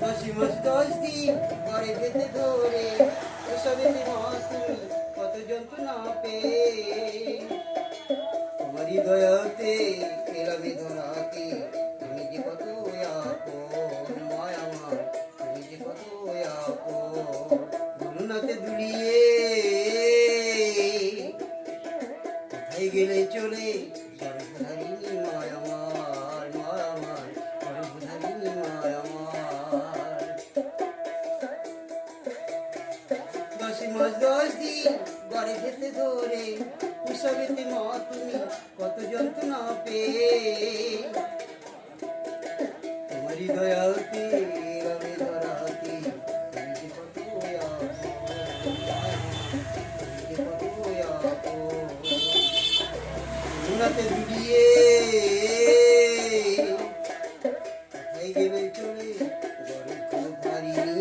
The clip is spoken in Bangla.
দশি মাস দশ দিন ঘরে যেতে ধরে, এসবে কত যন্ত্রণা পেয়ে। তোমারই দয়াতে এলামে ধরাতে তুমি যে কত মায়া আমার তুমি যে কত গুরুনাথে দুলিয়ে। কোথায় গেলে চলে দশে মাস দশ দিন গড়ে খেতে ধরে। উৎসবেতে ম তুমি কত যন্ত্রণা পেয়ে। তোমারই দয়াতে রবে ধরাতে চলে? গরিব হারিয়ে।